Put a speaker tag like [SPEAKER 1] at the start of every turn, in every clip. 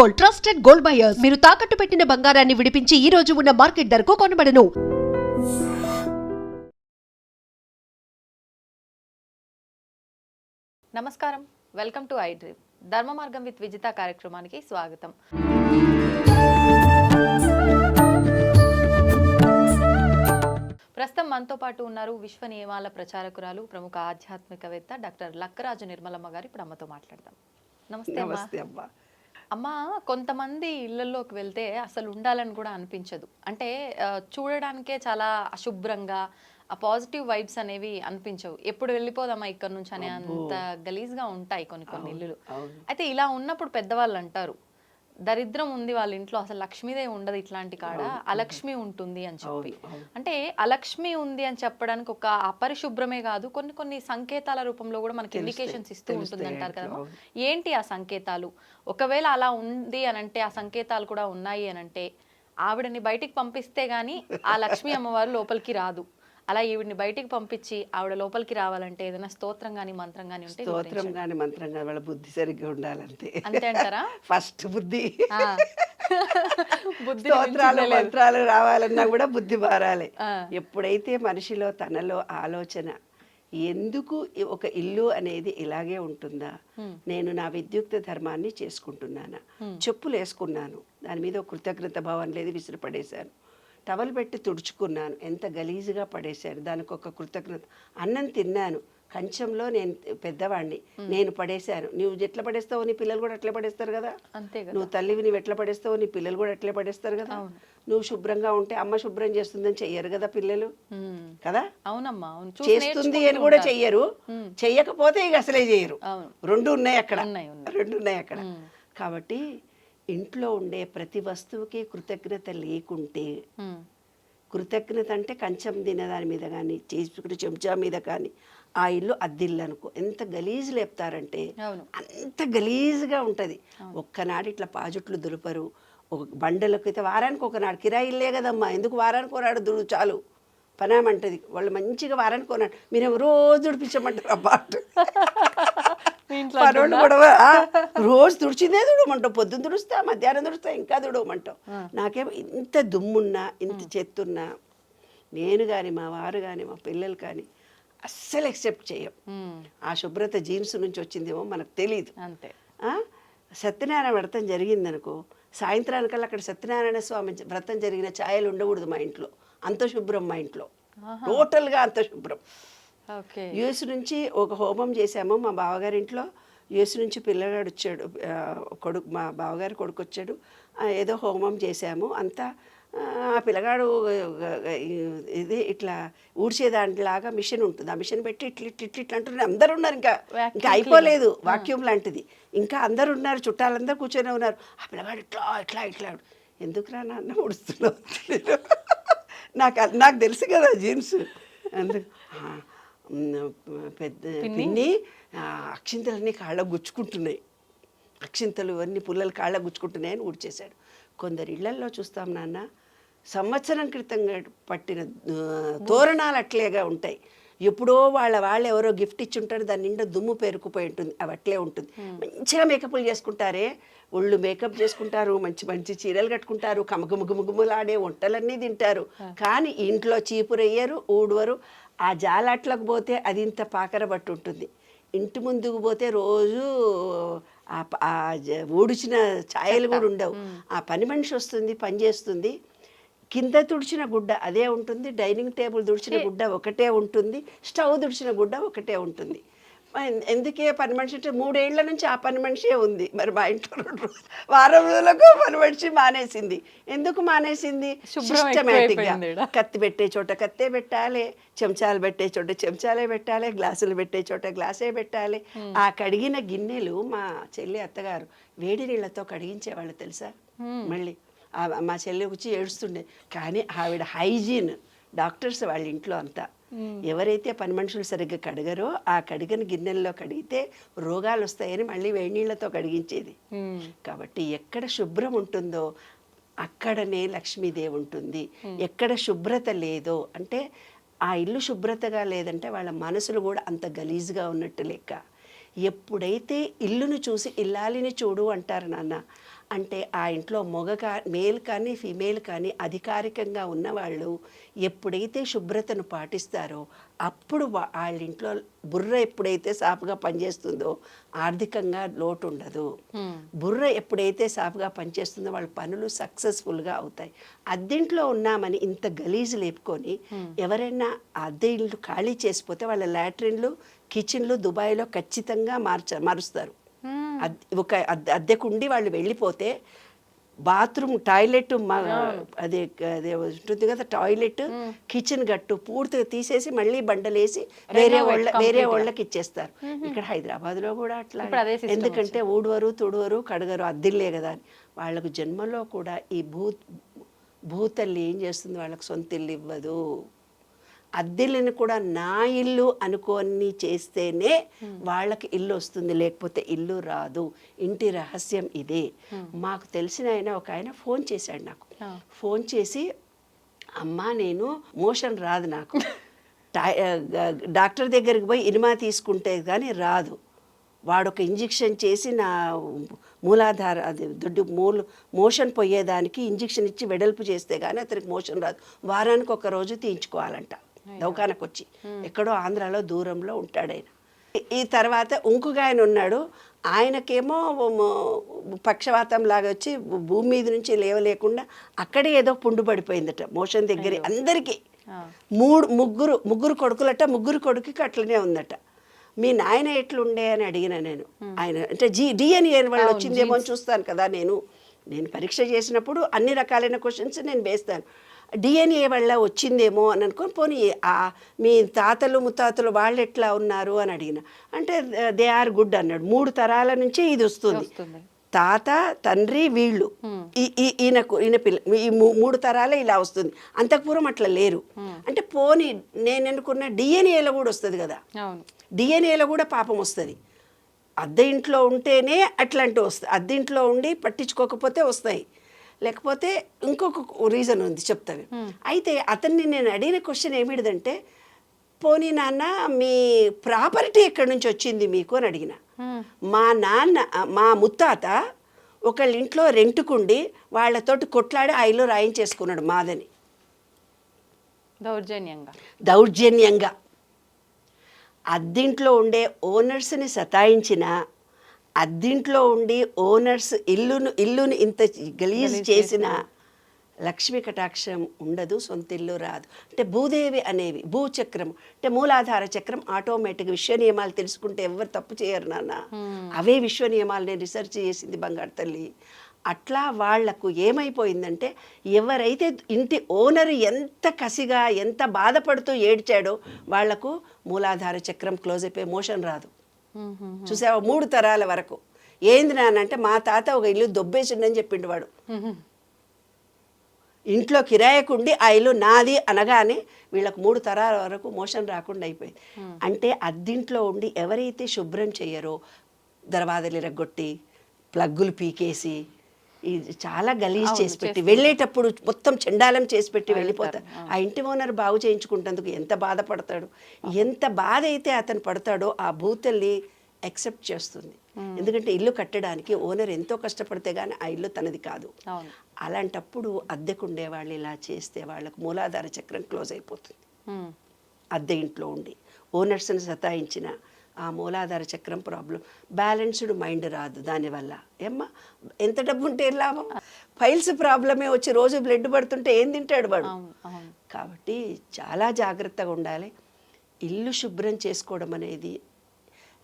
[SPEAKER 1] Gold trusted gold buyers. మీరు తాకట్టు పెట్టిన బంగారాన్ని విడిపించి ఈ రోజు ఉన్న మార్కెట్ ధరకు కొనబడను.
[SPEAKER 2] నమస్కారం. Welcome to I Dream. ధర్మ మార్గం విత్ విజిత కార్యక్రమానికి స్వాగతం. ప్రస్తుతం మనతో పాటు ఉన్నారు విశ్వ నియమాల ప్రచారకురాలు ప్రముఖ ఆధ్యాత్మికవేత్త డాక్టర్ లక్కరాజు నిర్మలమ్మ గారు. ఇప్పుడు అమ్మతో మాట్లాడదాం. నమస్తే అమ్మా.
[SPEAKER 3] నమస్తే అమ్మా.
[SPEAKER 2] అమ్మ కొంతమంది ఇళ్ళలోకి వెళ్తే అసలు ఉండాలని కూడా అనిపించదు. అంటే చూడడానికే చాలా అశుభ్రంగా ఆ పాజిటివ్ వైబ్స్ అనేవి అనిపించవు. ఎప్పుడు వెళ్ళిపోదామా ఇక్కడ నుంచి అనే అంత గలీజ్గా ఉంటాయి కొన్ని కొన్ని ఇల్లులు. అయితే ఇలా ఉన్నప్పుడు పెద్దవాళ్ళు అంటారు దరిద్రం ఉంది వాళ్ళ ఇంట్లో అసలు లక్ష్మీదేవి ఉండదు ఇట్లాంటి కాడ అలక్ష్మి ఉంటుంది అని చెప్పి. అంటే అలక్ష్మి ఉంది అని చెప్పడానికి ఒక అపరిశుభ్రమే కాదు కొన్ని కొన్ని సంకేతాల రూపంలో కూడా మనకి ఇండికేషన్స్ ఇస్తూ ఉంటుంది అంటారు కదా ఏంటి ఆ సంకేతాలు? ఒకవేళ అలా ఉంది అని అంటే ఆ సంకేతాలు కూడా ఉన్నాయి అని అంటే ఆవిడని బయటికి పంపిస్తే గానీ ఆ లక్ష్మీ అమ్మవారు లోపలికి రాదు. అలా ఈవిడ్ని బయటికి పంపించి ఆవిడ లోపలికి రావాలంటే ఏదైనా స్తోత్రం గానీ మంత్రం గానీ ఉంటే
[SPEAKER 3] స్తోత్రం కానీ మంత్రం కానీ వాళ్ళ బుద్ధి సరిగ్గా ఉండాలంతే.
[SPEAKER 2] అంతే అంటారా?
[SPEAKER 3] ఫస్ట్ బుద్ధి.
[SPEAKER 2] బుద్ధి
[SPEAKER 3] స్తోత్రాలు మంత్రాలు రావాలన్నా కూడా బుద్ధి మారాలి. ఎప్పుడైతే మనిషిలో తనలో ఆలోచన ఎందుకు ఒక ఇల్లు అనేది ఇలాగే ఉంటుందా? నేను నా విద్యుక్త ధర్మాన్ని చేసుకుంటున్నానా? చెప్పులు వేసుకున్నాను. దాని మీద కృతజ్ఞత భావం లేదు విసిరి పడేశాను టవల్ పెట్టి తుడుచుకున్నాను. ఎంత గలీజుగా పడేశాను దానికి ఒక కృతజ్ఞత. అన్నం తిన్నాను. కంచంలో నేను పెద్దవాడిని నేను పడేశాను. నువ్వు ఎట్లా పడేస్తావు నీ పిల్లలు కూడా అట్లే పడేస్తారు కదా. నువ్వు తల్లివి నువ్వు ఎట్లా పడేస్తావు నీ పిల్లలు కూడా అట్లే పడేస్తారు కదా. నువ్వు శుభ్రంగా ఉంటే అమ్మ శుభ్రం చేస్తుందని చెయ్యరు కదా పిల్లలు. కదా?
[SPEAKER 2] అవునమ్మా అవును. చూసి
[SPEAKER 3] చేస్తుంది అని కూడా. చెయ్యరు. చెయ్యకపోతే ఇక అసలే చేయరు. రెండు ఉన్నాయి అక్కడ. రెండు ఉన్నాయి అక్కడ. కాబట్టి ఇంట్లో ఉండే ప్రతి వస్తువుకి కృతజ్ఞత లేకుంటే. కృతజ్ఞత అంటే కంచం తినే దాని మీద కానీ చేసుకునే చెంచా మీద కానీ ఆ ఇల్లు అద్దిల్లు అనుకో ఎంత గలీజు లేపుతారంటే అంత గలీజ్గా ఉంటుంది. ఒక్కనాడు ఇట్లా పాజుట్లు దులుపరు. ఒక బండలకు అయితే వారానికి ఒకనాడు కిరాయి ఇల్లే కదమ్మా. ఎందుకు వారానికి ఒకనాడు దుడు చాలు. పనామంటది. వాళ్ళు మంచిగా వారానికి కొనాడు మీరేమో రోజు దుడిపించమంటారు అబ్బా కూడా ఆ, రోజు తుడిచిందే తుడమంటావు పొద్దున్న తుడుస్తా మధ్యాహ్నం తుడుస్తా ఇంకా తుడవమంటావు. నాకేమో ఇంత దుమ్మున్నా ఇంత చెత్తున్నా నేను కానీ మా వారు కానీ మా పిల్లలు కానీ అస్సలు ఎక్సెప్ట్ చేయం. ఆ. శుభ్రత జీన్స్ నుంచి వచ్చిందేమో మనకు తెలియదు
[SPEAKER 2] అంతే.
[SPEAKER 3] ఆ? సత్యనారాయణ వ్రతం జరిగిందనుకో సాయంత్రానికల్లా అక్కడ సత్యనారాయణ స్వామి వ్రతం జరిగిన ఛాయలు ఉండకూడదు మా ఇంట్లో. అంత శుభ్రం మా ఇంట్లో. టోటల్గా అంత శుభ్రం. యుఎస్ నుంచి ఒక హోమం చేశాము మా బావగారి ఇంట్లో యుఎస్ నుంచి పిల్లగాడు వచ్చాడు కొడుకు మా బావగారి కొడుకు వచ్చాడు. ఏదో హోమం చేశాము. అంతా ఆ, పిల్లగాడు ఇది ఇట్లా ఊడ్చేదాంట్లాగా మిషన్ ఉంటుంది. ఆ మిషన్ పెట్టి ఇట్లా ఇట్లా ఇట్లా ఇట్లా అంటున్నారు. అందరు ఉన్నారు ఇంకా ఇంకా అయిపోలేదు వాక్యూమ్ లాంటిది. ఇంకా అందరు ఉన్నారు చుట్టాలందరూ కూర్చొని ఉన్నారు. ఆ పిల్లగాడు ఇట్లా ఇట్లా ఇట్లా ఎందుకురా నాన్న ఉడుస్తున్నావు తెలియదు. నాకు నాకు తెలుసు కదా జీన్స్. అందుకు పెద్ద పిన్ని? అక్షింతలన్నీ కాళ్ళకు గుచ్చుకుంటున్నాయి. అక్షింతలు అన్ని పుల్లలు కాళ్ళకు గుచ్చుకుంటున్నాయని ఊడ్చేశాడు. కొందరు ఇళ్ళల్లో చూస్తాం నాన్న సంవత్సరం క్రితం పట్టిన తోరణాలు అట్లేగా ఉంటాయి. ఎప్పుడో వాళ్ళ వాళ్ళు ఎవరో గిఫ్ట్ ఇచ్చి ఉంటారు దాని నిండా దుమ్ము పేరుకుపోయి ఉంటుంది అవి అట్లే ఉంటుంది. మంచిగా మేకప్లు చేసుకుంటారే. ఒళ్ళు మేకప్ చేసుకుంటారు మంచి మంచి చీరలు కట్టుకుంటారు కమగుమగుమగుమలాడే వంటలన్నీ తింటారు. కానీ ఇంట్లో చీపురయ్యరు ఊడవరు. ఆ జాలాట్లకు పోతే అది ఇంత పాకర బట్టి ఉంటుంది. ఇంటి ముందుకు పోతే రోజు ఊడిచిన ఛాయలు కూడా ఉండవు. ఆ పని మనిషి వస్తుంది పని చేస్తుంది. కింద తుడిచిన గుడ్డ అదే ఉంటుంది డైనింగ్ టేబుల్ తుడిచిన గుడ్డ ఒకటే ఉంటుంది స్టవ్ తుడిచిన గుడ్డ ఒకటే ఉంటుంది. ఎందుకే పని మనిషి అంటే మూడేళ్ళ నుంచి ఆ పని మనిషే ఉంది. మరి మా ఇంట్లో రెండు రోజులు- వారం రోజులకు పని మనిషి మానేసింది. ఎందుకు మానేసింది?
[SPEAKER 2] శుభ్రం
[SPEAKER 3] Systematic గా.
[SPEAKER 2] ఎక్కువైపోయింది ఈడ.
[SPEAKER 3] కత్తి పెట్టే చోట కత్తే పెట్టాలి చెంచాలు పెట్టే చోట చెంచాలే పెట్టాలి గ్లాసులు పెట్టే చోట గ్లాసే పెట్టాలి. ఆ కడిగిన గిన్నెలు మా చెల్లి అత్తగారు వేడి నీళ్ళతో కడిగించేవాళ్ళు తెలుసా? మళ్ళీ మా చెల్లి వచ్చి ఏడుస్తుండే. కానీ ఆవిడ హైజీన్. డాక్టర్స్ వాళ్ళ ఇంట్లో అంతా. ఎవరైతే పని మనుషులు సరిగ్గా కడగరో ఆ కడిగిన గిన్నెల్లో కడిగితే రోగాలు వస్తాయని మళ్ళీ వేడి నీళ్ళతో కడిగించేది. కాబట్టి ఎక్కడ శుభ్రం ఉంటుందో అక్కడనే లక్ష్మీదేవి ఉంటుంది. ఎక్కడ శుభ్రత లేదో అంటే ఆ ఇల్లు శుభ్రతగా లేదంటే వాళ్ళ మనసులు కూడా అంత గలీజ్గా ఉన్నట్టు లెక్క. ఎప్పుడైతే ఇల్లును చూసి ఇల్లాలిని చూడు అంటారు నాన్న అంటే ఆ ఇంట్లో మగ కా మేల్ కానీ ఫీమేల్ కానీ అధికారికంగా ఉన్నవాళ్ళు ఎప్పుడైతే శుభ్రతను పాటిస్తారో అప్పుడు వాళ్ళ ఇంట్లో బుర్ర ఎప్పుడైతే సాఫ్గా పనిచేస్తుందో ఆర్థికంగా లోటు ఉండదు బుర్ర ఎప్పుడైతే సాఫ్గా పనిచేస్తుందో వాళ్ళ పనులు సక్సెస్ఫుల్గా అవుతాయి. అద్దెంట్లో ఉన్నామని ఇంత గలీజు లేపుకొని ఎవరైనా అద్దె ఇల్లు ఖాళీ చేసిపోతే వాళ్ళ లాట్రిన్లు కిచెన్లు దుబాయ్లో ఖచ్చితంగా మార్చ మారుస్తారు. ఒక అద్దె- అద్దెకుండి వాళ్ళు వెళ్ళిపోతే బాత్రూమ్ టాయిలెట్ అదే అదే ఉంటుంది కదా టాయిలెట్ కిచెన్ గట్టు పూర్తిగా తీసేసి మళ్ళీ బండలేసి వేరే వాళ్ళ వేరే. వాళ్ళకి ఇచ్చేస్తారు. ఇక్కడ హైదరాబాద్లో కూడా అట్లా ఎందుకంటే ఊడువరు తుడువరు కడగరు అద్దిల్లే కదా అని. వాళ్ళకు జన్మలో కూడా ఈ భూ భూతల్లి ఏం చేస్తుంది? వాళ్ళకి సొంత ఇల్లు ఇవ్వదు. అద్దెలను కూడా నా ఇల్లు అనుకోని చేస్తేనే వాళ్ళకి ఇల్లు వస్తుంది లేకపోతే ఇల్లు రాదు. ఇంటి రహస్యం ఇదే. మాకు తెలిసిన ఆయన ఒక ఆయన ఫోన్ చేశాడు నాకు. ఫోన్ చేసి అమ్మా నేను మోషన్ రాదు నాకు. డాక్టర్ దగ్గరికి పోయి ఇనిమా తీసుకుంటే కానీ రాదు. వాడు ఒక ఇంజెక్షన్ చేసి నా మూలాధార అది దొడ్డు మూలు మోషన్ పోయేదానికి ఇంజెక్షన్ ఇచ్చి వెడల్పు చేస్తే కానీ అతనికి మోషన్ రాదు. వారానికి ఒక రోజు తీయించుకోవాలంట. దవాఖానకు వచ్చి ఎక్కడో ఆంధ్రాలో దూరంలో ఉంటాడు ఆయన ఈ తర్వాత ఇంకొక ఆయన ఉన్నాడు ఆయనకేమో పక్షవాతం లాగా వచ్చి భూమి మీద నుంచి లేవలేకుండా అక్కడే ఏదో పుండు పడిపోయిందట మోషన్ దగ్గర అందరికీ. మూడు ముగ్గురు ముగ్గురు కొడుకులట ముగ్గురు కొడుకుకి అట్లనే ఉందట. మీ నాయన ఎట్లుండే అని అడిగిన నేను. ఆయన అంటే జీ డిఎన్ఏ వాళ్ళు వచ్చిందేమో అని చూస్తాను కదా నేను. నేను పరీక్ష చేసినప్పుడు అన్ని రకాలైన క్వశ్చన్స్ నేను వేస్తాను. డిఎన్ఏ వల్ల వచ్చిందేమో అని అనుకొని పోనీ ఆ మీ తాతలు ముత్తాతలు వాళ్ళు ఎట్లా ఉన్నారు అని అడిగిన. అంటే దే ఆర్ గుడ్ అన్నాడు. మూడు తరాల నుంచి ఇది వస్తుంది. తాత తండ్రి వీళ్ళు. ఈ- ఈ- ఈయనకు ఈయన పిల్ల ఈ మూడు తరాలే ఇలా వస్తుంది. అంతకుపూర్వం అట్లా లేరు. అంటే పోనీ నేను అనుకున్న డిఎన్ఏలో కూడా వస్తుంది కదా. డిఎన్ఏలో కూడా పాపం వస్తుంది. అద్దె ఇంట్లో ఉంటేనే అట్లాంటివి వస్తాయి. అద్దె ఇంట్లో ఉండి పట్టించుకోకపోతే వస్తాయి. లేకపోతే ఇంకొక రీజన్ ఉంది చెప్తాను. అయితే అతన్ని నేను అడిగిన క్వశ్చన్ ఏమిటిదంటే పోనీ నాన్న మీ ప్రాపర్టీ ఎక్కడి నుంచి వచ్చింది మీకు? అని అడిగిన. మా నాన్న మా ముత్తాత ఒకళ్ళ ఇంట్లో రెంటుకుండి వాళ్ళతోటి కొట్లాడి ఆ ఇల్లు రాయించేసుకున్నాడు మాదని.
[SPEAKER 2] దౌర్జన్యంగా.
[SPEAKER 3] దౌర్జన్యంగా. అద్దింట్లో ఉండే ఓనర్స్ని సతాయించిన అద్దింట్లో ఉండి ఓనర్స్ ఇల్లును ఇల్లుని ఇంత గలీజ్ చేసిన లక్ష్మీ కటాక్షం ఉండదు సొంత ఇల్లు రాదు. అంటే భూదేవి అనేవి భూచక్రం అంటే మూలాధార చక్రం ఆటోమేటిక్ విశ్వ నియమాలు తెలుసుకుంటే ఎవరు తప్పు చేయరు నాన్న. అవే విశ్వ నియమాలు నేను రీసెర్చ్ చేసింది బంగారు తల్లి. అట్లా వాళ్ళకు ఏమైపోయిందంటే ఎవరైతే ఇంటి ఓనర్ ఎంత కసిగా ఎంత బాధపడుతూ ఏడ్చాడో వాళ్ళకు మూలాధార చక్రం క్లోజ్ అయిపోయి మోషన్ రాదు. చూసావా? మూడు తరాల వరకు. ఏంది నాన్న అంటే మా తాత ఒక ఇల్లు దొబ్బేసిండని చెప్పిండు వాడు. ఇంట్లో కిరాయకుండి ఆ ఇల్లు నాది అనగానే వీళ్ళకు మూడు తరాల వరకు మోషన్ రాకుండా అయిపోయింది. అంటే అద్దింట్లో ఉండి ఎవరైతే శుభ్రం చేయరో దర్వాజలు ఇరగొట్టి ప్లగ్గులు పీకేసి ఇది చాలా గలీజ్ చేసి పెట్టి వెళ్ళేటప్పుడు మొత్తం చెండాలం చేసి పెట్టి వెళ్ళిపోతారు ఆ. ఇంటి ఓనర్ బాగు చేయించుకుంటందుకు ఎంత బాధపడతాడు? ఎంత బాధ అయితే అతను పడతాడో ఆ భూతల్ని యాక్సెప్ట్ చేస్తుంది. ఎందుకంటే ఇల్లు కట్టడానికి ఓనర్ ఎంతో కష్టపడితే కానీ ఆ ఇల్లు తనది కాదు. అలాంటప్పుడు అద్దెకుండే వాళ్ళు ఇలా చేస్తే వాళ్ళకు మూలాధార చక్రం క్లోజ్ అయిపోతుంది. అద్దె ఇంట్లో ఉండి. ఓనర్స్ని సతాయించిన ఆ మూలాధార చక్రం ప్రాబ్లం బ్యాలెన్స్డ్ మైండ్ రాదు దానివల్ల. ఏమ్మా? ఎంత డబ్బు ఉంటే లాభం ఫైల్స్ ప్రాబ్లమే వచ్చి రోజు బ్లడ్ పడుతుంటే ఏం తింటాడు వాడు? కాబట్టి చాలా జాగ్రత్తగా ఉండాలి. ఇల్లు శుభ్రం చేసుకోవడం అనేది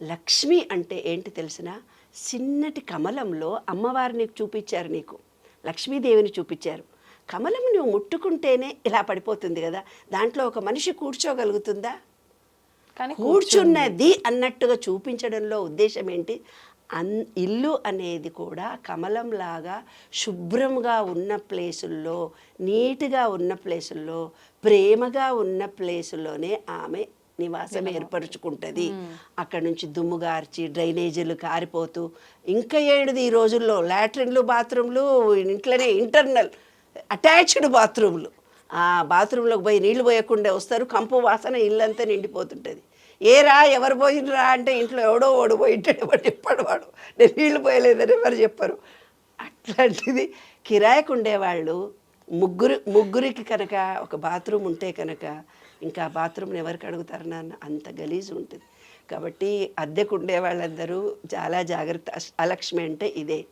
[SPEAKER 3] లక్ష్మి అంటే ఏంటి తెలిసిన చిన్నటి కమలంలో అమ్మవారిని చూపించారు నీకు. లక్ష్మీదేవిని చూపించారు. కమలం నువ్వు ముట్టుకుంటేనే ఇలా పడిపోతుంది కదా? దాంట్లో ఒక మనిషి కూర్చోగలుగుతుందా? కూర్చున్నది అన్నట్టుగా చూపించడంలో ఉద్దేశం ఏంటి? అన్ ఇల్లు అనేది కూడా కమలంలాగా శుభ్రంగా ఉన్న ప్లేసుల్లో నీట్గా ఉన్న ప్లేసుల్లో ప్రేమగా ఉన్న ప్లేసుల్లోనే ఆమె నివాసం ఏర్పరచుకుంటుంది. అక్కడ నుంచి దుమ్ము గార్చి డ్రైనేజీలు కారిపోతూ ఇంకా ఏడుది ఈ రోజుల్లో? లాట్రిన్లు బాత్రూమ్లు ఇంట్లోనే ఇంటర్నల్ అటాచ్డ్ బాత్రూమ్లు ఆ బాత్రూంలోకి పోయి నీళ్ళు పోయకుండా వస్తారు. కంపు వాసన ఇల్లంతా నిండిపోతుంటుంది. ఏరా ఎవరు పోయినరా అంటే ఇంట్లో ఎవడో ఓడు పోయింటాడు. ఎవడు చెప్పాడు వాడు. నేను వీళ్ళు పోయలేదని ఎవరు చెప్పరు. అట్లాంటిది కిరాయికి ఉండేవాళ్ళు ముగ్గురు ముగ్గురికి కనుక ఒక బాత్రూమ్ ఉంటే కనుక ఇంకా బాత్రూమ్ని ఎవరికి అడుగుతారు నాన్న? అంత గలీజ్ ఉంటుంది. కాబట్టి అద్దెకు ఉండే వాళ్ళందరూ చాలా జాగ్రత్త అస్- అలక్ష్మి అంటే ఇదే.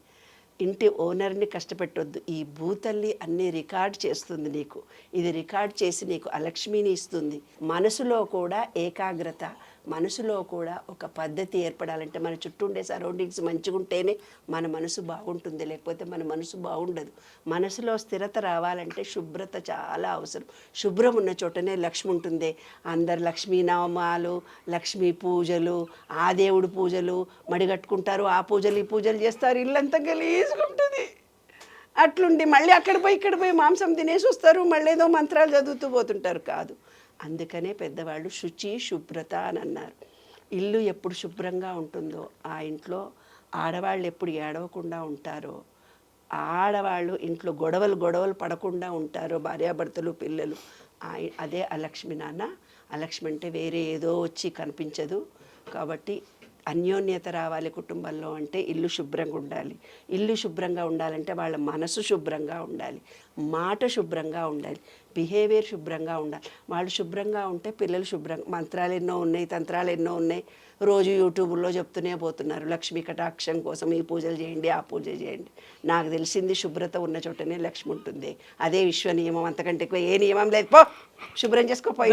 [SPEAKER 3] ఇంటి ఓనర్ని కష్టపెట్టొద్దు. ఈ భూతల్లి అన్ని రికార్డ్ చేస్తుంది నీకు. ఇది రికార్డ్ చేసి నీకు అలక్ష్మిని ఇస్తుంది. మనసులో కూడా ఏకాగ్రత మనసులో కూడా ఒక పద్ధతి ఏర్పడాలంటే మన చుట్టూ ఉండే సరౌండింగ్స్ మంచిగా ఉంటేనే మన మనసు బాగుంటుంది లేకపోతే మన మనసు బాగుండదు. మనసులో స్థిరత రావాలంటే శుభ్రత చాలా అవసరం. శుభ్రం ఉన్న చోటనే లక్ష్మి ఉంటుంది. అందరు లక్ష్మీనామాలు లక్ష్మీ పూజలు ఆ దేవుడు పూజలు మడిగట్టుకుంటారు ఆ పూజలు ఈ పూజలు చేస్తారు ఇల్లంతా గలీజ్గా ఉంటుంది అట్లుండి మళ్ళీ అక్కడ పోయి ఇక్కడ పోయి మాంసం తినేసి వస్తారు మళ్ళీ ఏదో మంత్రాలు చదువుతూ పోతుంటారు కాదు. అందుకనే పెద్దవాళ్ళు శుచి శుభ్రత అని అన్నారు. ఇల్లు ఎప్పుడు శుభ్రంగా ఉంటుందో ఆ ఇంట్లో ఆడవాళ్ళు ఎప్పుడు ఏడవకుండా ఉంటారో ఆడవాళ్ళు ఇంట్లో గొడవలు గొడవలు పడకుండా ఉంటారో భార్యాభర్తలు పిల్లలు ఆ- అదే అలక్ష్మి నాన్న. అలక్ష్మి అంటే వేరే ఏదో వచ్చి కనిపించదు. కాబట్టి అన్యోన్యత రావాలి కుటుంబంలో అంటే ఇల్లు శుభ్రంగా ఉండాలి. ఇల్లు శుభ్రంగా ఉండాలంటే వాళ్ళ మనసు శుభ్రంగా ఉండాలి. మాట శుభ్రంగా ఉండాలి. బిహేవియర్ శుభ్రంగా ఉండాలి. వాళ్ళు శుభ్రంగా ఉంటే పిల్లలు శుభ్రంగా మంత్రాలు ఎన్నో ఉన్నాయి తంత్రాలు ఎన్నో ఉన్నాయి. రోజు యూట్యూబ్లో చెప్తూనే పోతున్నారు లక్ష్మీ కటాక్షం కోసం ఈ పూజలు చేయండి ఆ పూజ చేయండి. నాకు తెలిసింది శుభ్రత ఉన్న చోటనే లక్ష్మి ఉంటుంది. అదే విశ్వ నియమం అంతకంటే ఎక్కువ ఏ నియమం లేదు. పో శుభ్రం చేసుకోపోయి